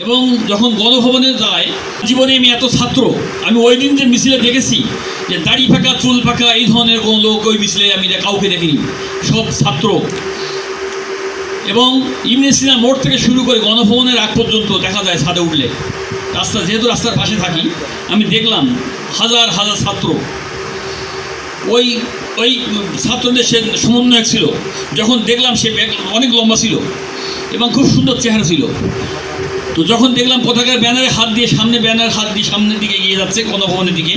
এবং যখন গণভবনে যায়, জীবনে আমি এত ছাত্র, আমি ওই দিন যে মিছিলে দেখেছি যে দাড়ি ফাঁকা, চুল ফাঁকা, এই ধরনের কোনো লোক ওই মিছিলে আমি কাউকে দেখিনি, সব ছাত্র। এবং ইমনে সিনা মোড় থেকে শুরু করে গণভবনের আগ পর্যন্ত দেখা যায় ছাদে উঠলে। রাস্তা, যেহেতু রাস্তার পাশে থাকি, আমি দেখলাম হাজার হাজার ছাত্র। ওই ওই ছাত্রদের সে সমন্বয়ক ছিল। যখন দেখলাম সে অনেক লম্বা ছিল। এবং খুব সুন্দর চেহারা ছিল। তো যখন দেখলাম পতাকার ব্যানারে হাত দিয়ে সামনে ব্যানার, হাত দিয়ে সামনের দিকে এগিয়ে যাচ্ছে গণভবনের দিকে,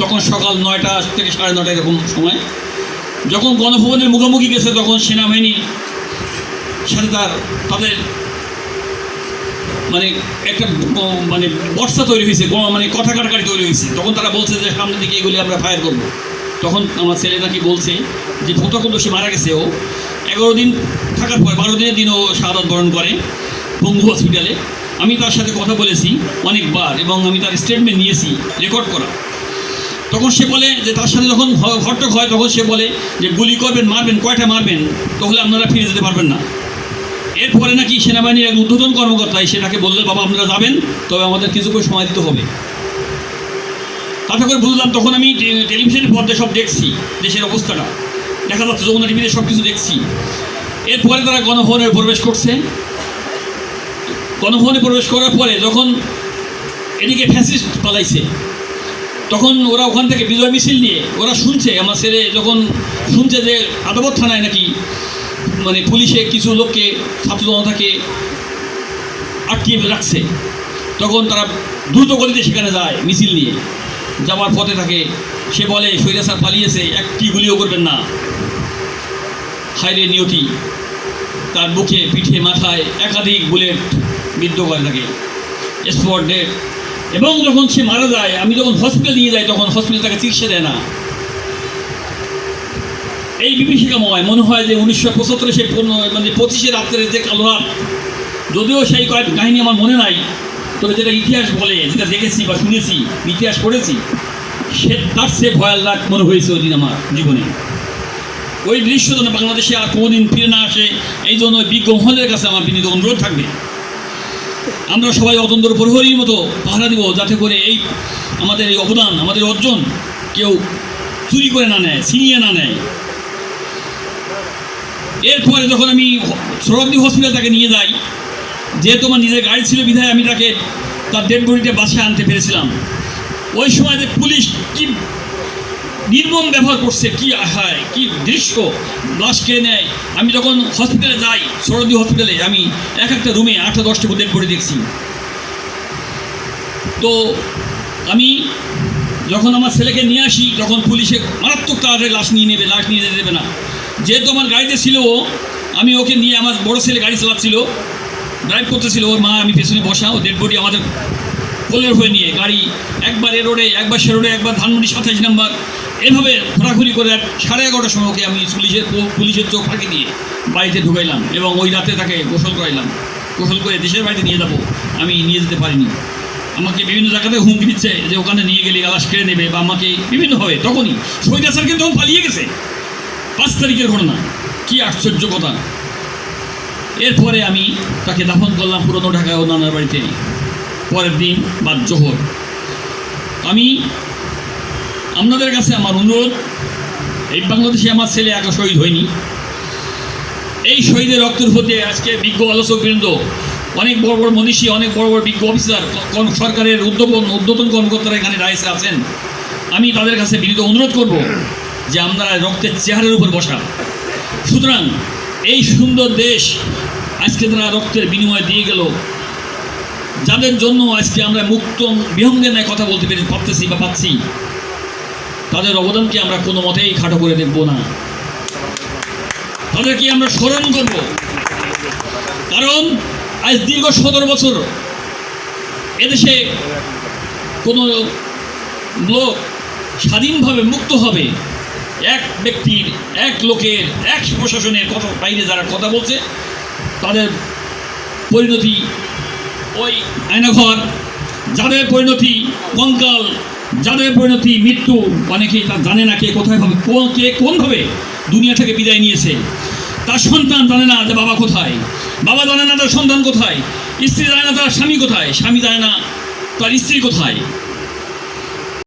তখন সকাল নয়টা থেকে সাড়ে নটা এরকম সময়। যখন গণভবনের মুখোমুখি গেছে তখন সেনাবাহিনী সাথে তার তাদের মানে একটা মানে বর্ষা তৈরি হয়েছে মানে কথা কাটাকাটি তৈরি হয়েছে। তখন তারা বলছে যে সামনের দিকে এগুলি আমরা ফায়ার করব। তখন আমার ছেলে নাকি বলছে যে প্রত্যক্ষদর্শী মারা গেছে ও। এগারো দিন থাকার পর, বারো দিনের দিন ও শাহাদ বরণ করে পঙ্গু হসপিটালে আমি তার সাথে কথা বলেছি অনেকবার এবং আমি তার স্টেটমেন্ট নিয়েছি রেকর্ড করা। তখন সে বলে যে, তার সাথে যখন হট্টক হয়, তখন সে বলে যে, গুলি করবেন, মারবেন, কয়টা মারবেন, তাহলে আপনারা ফিরে যেতে পারবেন না। এরপরে নাকি সেনাবাহিনীর এক উদ্বোধন কর্মকর্তা এসে তাকে বললে বাবা, আপনারা যাবেন, তবে আমাদের কিছু করে সময় দিতে হবে। তাতে করে বুঝলাম, তখন আমি টেলিভিশনের পর্দায় সব দেখছি, দেশের অবস্থাটা। দেখা যাচ্ছে যমুনা টিভিতে সব কিছু দেখছি। এরপরে তারা গণভবনে প্রবেশ করছে। গণভবনে প্রবেশ করার পরে যখন এদিকে ফ্যাসিস্ট পালাইছে, তখন ওরা ওখান থেকে বিজয় মিছিল নিয়ে, ওরা শুনছে, আমার ছেলে যখন শুনছে যে আদাবত থানায় নাকি মানে পুলিশে কিছু লোককে ছাত্র জনতাকে আটকিয়ে রাখছে, তখন তারা দ্রুত গতিতে সেখানে যায় মিছিল নিয়ে। যাওয়ার পথে থাকে সে বলে স্যার পালিয়েছে, একটি গুলিও করবেন না। হাইরে নিয়তি। তার বুকে পিঠে, মাথায় একাধিক বুলেট বিদ্ধ করে থাকে। স্পট ডেট এবং যখন সে মারা যায়, আমি যখন হসপিটাল নিয়ে যাই, তখন হসপিটাল তাকে চিকিৎসা দেয় না। এই বিভীষিকাময় মনে হয় যে উনিশশো পঁচাত্তরে সে পনেরো- মানে পঁচিশে রাত্রে যে কালো রাত, যদিও সেই কয়েক কাহিনী আমার মনে নাই, তবে যেটা ইতিহাস বলে, যেটা দেখেছি বা শুনেছি, ইতিহাস পড়েছি, সে তার সে ভয়াল রাত মনে হয়েছে ওই দিন আমার জীবনে। ওই দৃশ্য যেন বাংলাদেশে আর কোনোদিন ফিরে না আসে, এই জন্য বিজ্ঞ মহলের কাছে আমার বিনীত অনুরোধ থাকবে। আমরা সবাই অতন্ত্র প্রহরীর মতো পাহারা দিব যাতে করে এই আমাদের এই অবদান, আমাদের অর্জন কেউ চুরি করে না নেয়, ছিনিয়ে না নেয়। এরপরে যখন আমি সরদ্দি হসপিটাল তাকে নিয়ে যাই, যেহেতু আমার নিজের গাড়ি ছিল বিধায় আমি তাকে তার ডেড বডিটা বাসায় আনতে পেরেছিলাম। ওই সময় যে পুলিশ কি নির্মম ব্যবহার করছে কি হয় কি দৃশ্য লাশ কেড়ে নেয়। আমি যখন হসপিটালে যাই সরদি হসপিটালে আমি এক একটা রুমে আটটা দশটা বডি দেখছি। তো আমি যখন আমার ছেলেকে নিয়ে আসি তখন পুলিশে মারাত্মক তাড়াতাড়ি লাশ নিয়ে নেবে লাশ নিয়ে যেতে দেবে না। যেহেতু আমার গাড়িতে ছিল ও, আমি ওকে নিয়ে আমার বড় ছেলে গাড়ি চালাচ্ছিল ড্রাইভ করতেছিল ওর মা আমি পেছনে বসা ও ডেড বডি আমাদের কোলের হয়ে নিয়ে গাড়ি একবার এ রোডে, একবার সে রোডে, একবার ধানমন্ডি সাতাইশ নাম্বার। এভাবে ঘোরাঘুরি করে সাড়ে এগারোটার সময় ওকে আমি পুলিশের পুলিশের চোখ ফাঁকি দিয়ে বাড়িতে ঢুকাইলাম এবং ওই রাতে তাকে গোসল করাইলাম। গোসল করে দেশের বাড়িতে নিয়ে যাব। আমি নিয়ে যেতে পারিনি। আমাকে বিভিন্ন জায়গাতে হুমকি দিচ্ছে যে ওখানে নিয়ে গেলে আলাস কেড়ে নেবে বা আমাকে বিভিন্নভাবে, তখনই শহীদ হাসান কিন্তু তখন পালিয়ে গেছে। পাঁচ তারিখের ঘটনা। কি আশ্চর্য কথা। এরপরে আমি তাকে দাফন করলাম পুরনো ঢাকায় ও নানার বাড়িতে। পরের দিন বা জোহর। আমি আপনাদের কাছে আমার অনুরোধ, এই বাংলাদেশে আমার ছেলে একা শহীদ হয়নি। এই শহীদের রক্তের প্রতি আজকে বিজ্ঞ আলোচকবৃন্দ, অনেক বড় বড় মনীষী, অনেক বড় বড় বিজ্ঞ অফিসার সরকারের উদ্যোগন উদ্যোতন কর্মকর্তারা এখানে রাইসে আছেন। আমি তাদের কাছে বিনীত অনুরোধ করব যে আপনারা রক্তের চেহারের উপর বসা। সুতরাং এই সুন্দর দেশ আজকে তারা রক্তের বিনিময় দিয়ে গেল। যাদের জন্য আজকে আমরা মুক্ত, বিহঙ্গে ন্যায় কথা বলতে পেরে পারতেছি বা পাচ্ছি, তাদের অবদানকে আমরা কোনো মতেই খাটো করে দেখব না। তাদেরকে আমরা স্মরণ করব। কারণ আজ দীর্ঘ সতেরো বছর এদেশে কোনো লোক স্বাধীনভাবে মুক্ত হবে, এক ব্যক্তির, এক লোকের, এক প্রশাসনের কথা বাইরে যারা কথা বলছে, তাদের পরিণতি ওই আয়নাঘর যাদের পরিণতি কঙ্কাল, যাদের পরিণতি মৃত্যু, অনেকেই তা জানে না কে কোথায় ভাবে কে কোনভাবে দুনিয়া থেকে বিদায় নিয়েছে। তার সন্তান জানে না যে বাবা কোথায়। বাবা জানে না তার সন্তান কোথায়। স্ত্রী জানে না তার স্বামী কোথায়। স্বামী জানে না তার স্ত্রী কোথায়।